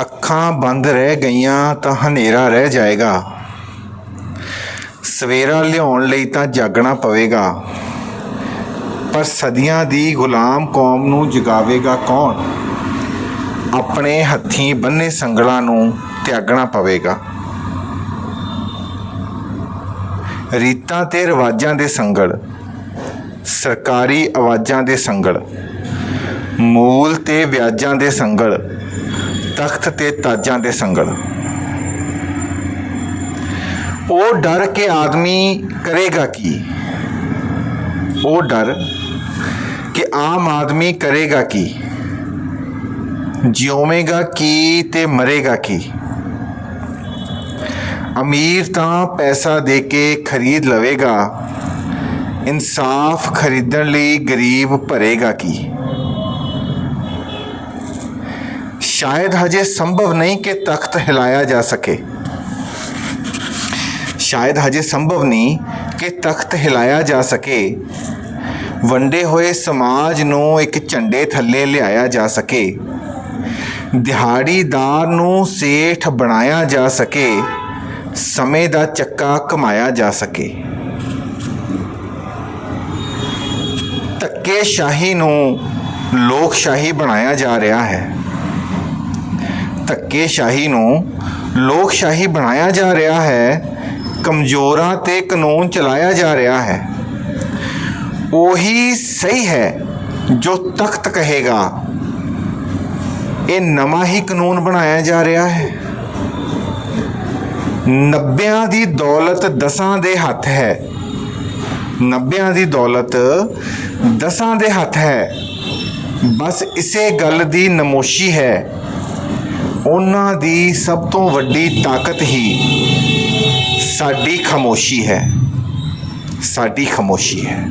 ਅੱਖਾਂ ਬੰਦ ਰਹਿ ਗਈਆਂ ਤਾਂ ਹਨੇਰਾ ਰਹਿ ਜਾਏਗਾ। ਸਵੇਰਾ ਲਿਆਉਣ ਲਈ ਤਾਂ ਜਾਗਣਾ ਪਵੇਗਾ। ਪਰ ਸਦੀਆਂ ਦੀ ਗੁਲਾਮ ਕੌਮ ਨੂੰ ਜਗਾਵੇਗਾ ਕੌਣ? ਆਪਣੇ ਹੱਥੀਂ ਬੰਨੇ ਸੰਗਲਾਂ ਨੂੰ ਤਿਆਗਣਾ ਪਵੇਗਾ। ਰੀਤਾਂ ਤੇ ਰਿਵਾਜਾਂ ਦੇ ਸੰਗਲ, ਸਰਕਾਰੀ ਆਵਾਜ਼ਾਂ ਦੇ ਸੰਗਲ। ਮੂਲ ਤੇ ਵਿਆਜਾਂ ਦੇ ਸੰਗਲ, ਤਖਤ ਤੇ ਤਾਜਾਂ ਦੇ ਸੰਗਲ। ਉਹ ਡਰ ਕੇ ਆਦਮੀ ਕਰੇਗਾ ਕੀ? ਉਹ ਡਰ ਕਿ ਆਮ ਆਦਮੀ ਕਰੇਗਾ ਕੀ? ਜਿਉਵੇਗਾ ਕੀ ਤੇ ਮਰੇਗਾ ਕੀ? ਅਮੀਰ ਤਾਂ ਪੈਸਾ ਦੇ ਕੇ ਖਰੀਦ ਲਵੇਗਾ, ਇਨਸਾਫ ਖਰੀਦਣ ਲਈ ਗਰੀਬ ਭਰੇਗਾ ਕੀ? ਸ਼ਾਇਦ ਹਜੇ ਸੰਭਵ ਨਹੀਂ ਕਿ ਤਖਤ ਹਿਲਾਇਆ ਜਾ ਸਕੇ ਸ਼ਾਇਦ ਹਜੇ ਸੰਭਵ ਨਹੀਂ ਕਿ ਤਖਤ ਹਿਲਾਇਆ ਜਾ ਸਕੇ ਵੰਡੇ ਹੋਏ ਸਮਾਜ ਨੂੰ ਇੱਕ ਝੰਡੇ ਥੱਲੇ ਲਿਆਇਆ ਜਾ ਸਕੇ ਦਿਹਾੜੀਦਾਰ ਨੂੰ ਸੇਠ ਬਣਾਇਆ ਜਾ ਸਕੇ ਸਮੇਂ ਦਾ ਚੱਕਾ ਕਮਾਇਆ ਜਾ ਸਕੇ ਧੱਕੇ ਸ਼ਾਹੀ ਨੂੰ ਲੋਕਸ਼ਾਹੀ ਬਣਾਇਆ ਜਾ ਰਿਹਾ ਹੈ ਧੱਕੇ ਸ਼ਾਹੀ ਨੂੰ ਲੋਕਸ਼ਾਹੀ ਬਣਾਇਆ ਜਾ ਰਿਹਾ ਹੈ, ਕਮਜ਼ੋਰਾਂ ਤੇ ਕਾਨੂੰਨ ਚਲਾਇਆ ਜਾ ਰਿਹਾ ਹੈ। ਉਹੀ ਸਹੀ ਹੈ ਜੋ ਤਖਤ ਕਹੇਗਾ। ਇਹ ਨਵਾਂ ਹੀ ਕਾਨੂੰਨ ਬਣਾਇਆ ਜਾ ਰਿਹਾ ਹੈ। ਨੱਬਿਆਂ ਦੀ ਦੌਲਤ ਦਸਾਂ ਦੇ ਹੱਥ ਹੈ। ਨੱਬਿਆਂ ਦੀ ਦੌਲਤ ਦਸਾਂ ਦੇ ਹੱਥ ਹੈ। ਬਸ ਇਸੇ ਗੱਲ ਦੀ ਨਮੋਸ਼ੀ ਹੈ। ਉਹਨਾਂ ਦੀ ਸਭ ਤੋਂ ਵੱਡੀ ਤਾਕਤ ਹੀ ਸਾਡੀ ਖਾਮੋਸ਼ੀ ਹੈ। ਸਾਡੀ ਖਾਮੋਸ਼ੀ ਹੈ।